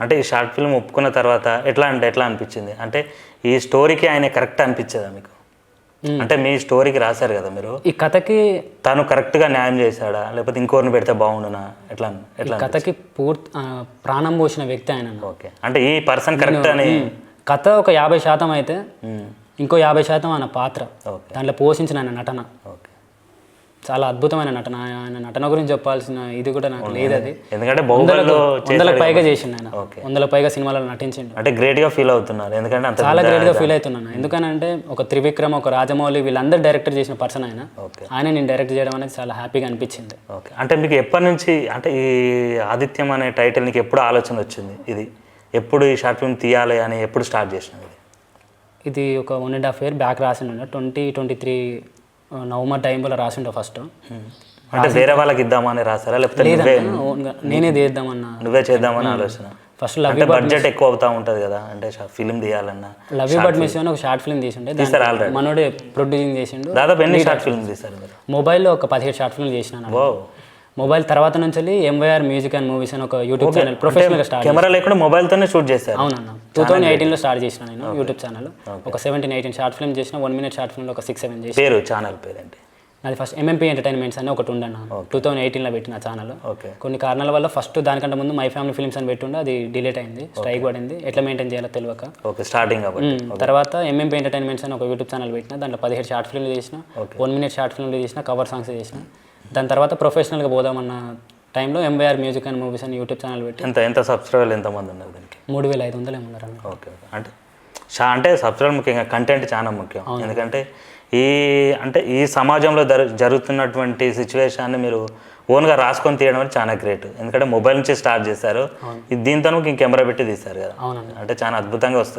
అంటే ఈ short film ఒప్పుకున్న తర్వాత ఎట్లా అంటే ఎట్లా అనిపించింది? అంటే ఈ స్టోరీకి ఆయన కరెక్ట్ అనిపించదా మీకు? అంటే మీ స్టోరీకి రాశారు కదా మీరు? ఈ కథకి తను కరెక్ట్గా న్యాయం చేశాడా? లేకపోతే ఇంకోరిని పెడితే బాగుండునా? ఎట్లా ఎట్లా కథకి పూర్తి ప్రాణం పోసిన వ్యక్తి ఆయన. ఓకే. అంటే ఈ పర్సన్ కరెక్ట్ అని కథ ఒక యాభై శాతం అయితే. ఇంకో యాభై శాతం ఆయన పాత్ర. ఓకే. దాంట్లో పోషించిన ఆయన నటన. చాలా అద్భుతమైన నటన. ఆయన నటన గురించి చెప్పాల్సిన ఇది కూడా నాకు లేదు అది. ఎందుకంటే వందలకు పైగా చేసిండు ఆయన. వందల పైగా సినిమాలలో నటించిండు. అంటే గ్రేట్గా ఫీల్ అవుతున్నారు. ఎందుకంటే చాలా గ్రేట్గా ఫీల్ అవుతున్నాను. ఎందుకనంటే ఒక త్రివిక్రమ్ ఒక రాజమౌళి వీళ్ళందరూ డైరెక్టర్ చేసిన పర్సన్ ఆయన. ఆయన నేను డైరెక్ట్ చేయడం అనేది చాలా హ్యాపీగా అనిపించింది. ఓకే. అంటే మీకు ఎప్పటి నుంచి అంటే ఈ ఆదిత్యం అనే టైటిల్ నీకు ఎప్పుడు ఆలోచన వచ్చింది? ఇది ఎప్పుడు ఈ షార్ట్ ఫిల్మ్ తీయాలి అని ఎప్పుడు స్టార్ట్ చేసినది ఇది ఒక one and half year back రాసిండు. ట్వంటీ ట్వంటీ త్రీ నవంబర్ టైంలో రాసిండు ఫస్ట్ అంటే వేరే వాళ్ళకి ఇద్దామని రాసారా లేకపోతే నువ్వే నేనే తీద్దామన్నా నువ్వే చేద్దామని ఆలోచన. ఫస్ట్ లవ్ బడ్జెట్ ఎక్కువ అవుతా ఉంటుంది కదా అంటే ఫిల్మ్ తీయాలన్నా లవ్ బట్ మిస్ అని ఒక షార్ట్ ఫిల్మ్ తీసిండే. తీసారు ఆల్రెడీ? మనోడే ప్రొడ్యూసింగ్ చేసిండు. దాదాపు ఎన్ని షార్ట్ ఫిల్మ్ మీరు? మొబైల్లో ఒక పదిహేడు షార్ట్ ఫిల్మ్ చేసిన మొబైల్ తర్వాత నుంచి ఎంవైఆర్ మ్యూజిక్ అండ్ మూవీస్ అని ఒక యూట్యూబ్ ఛానల్ ప్రొఫెషనల్గా స్టార్ట్ కెమెరా లేకుండా మొబైల్తోనే షూట్ చేశారు. అవునన్న. టూ థౌసండ్ ఎయిటీన్లో స్టార్ట్ చేసిన నేను యూట్యూబ్ ఛానల్ ఒక సెవెంటీన్ ఎయిటీన్ షార్ట్ ఫిల్మ్ చేసిన వన్ మినిట్ షార్ట్ ఫిల్మ్లో ఒక సిక్స్ సెవెన్ చేసి పేరు ఛానల్ పేరు ఏంటి నాది ఫస్ట్ ఎంఎంపీ ఎంటర్టైన్మెంట్స్ అని ఒకటి ఉండన్న టూ థౌసండ్ ఎయిటీన్లో పెట్టిన ఛానల్ కొన్ని కారణాల వల్ల ఫస్ట్ దానికంటే ముందు మై ఫ్యామిలీ ఫిల్మ్స్ అని పెట్టుండే అది డిలీట్ అయింది. స్ట్రైక్ పడింది. ఎట్లా మెయింటైన్ చేయాలో తెలియక. స్టార్టింగ్. తర్వాత ఎంఎంపీ ఎంటర్టైన్మెంట్స్ అని ఒక యూట్యూబ్ ఛానల్ పెట్టిన దాంట్లో పదిహేడు షార్ట్ ఫిల్మ్లు చేసిన వన్ మినిట్ షార్ట్ ఫిల్మ్లు చేసిన కవర్ సాంగ్స్ చేసిన. దాని తర్వాత ప్రొఫెషనల్గా పోదామన్న టైంలో ఎంవైఆర్ మ్యూజిక్ అండ్ మూవీస్ అని యూట్యూబ్ ఛానల్ పెట్టి ఎంత ఎంత సబ్స్క్రైబర్లు ఎంతమంది ఉన్నారు దీనికి? మూడు వేల ఐదు వందలు ఏమన్నారన్న ఓకే ఓకే. అంటే చా అంటే సబ్స్క్రైబర్ ముఖ్యంగా కంటెంట్ చాలా ముఖ్యం. ఎందుకంటే ఈ అంటే ఈ సమాజంలో జరు జరుగుతున్నటువంటి సిచ్యువేషన్ని మీరు ఓన్గా రాసుకొని తీయడం అనేది చాలా గ్రేట్ ఎందుకంటే మొబైల్ నుంచి స్టార్ట్ చేశారు. దీంతో కెమెరా పెట్టి తీస్తారు కదా. అవునండి. అంటే చాలా అద్భుతంగా వస్తుంది.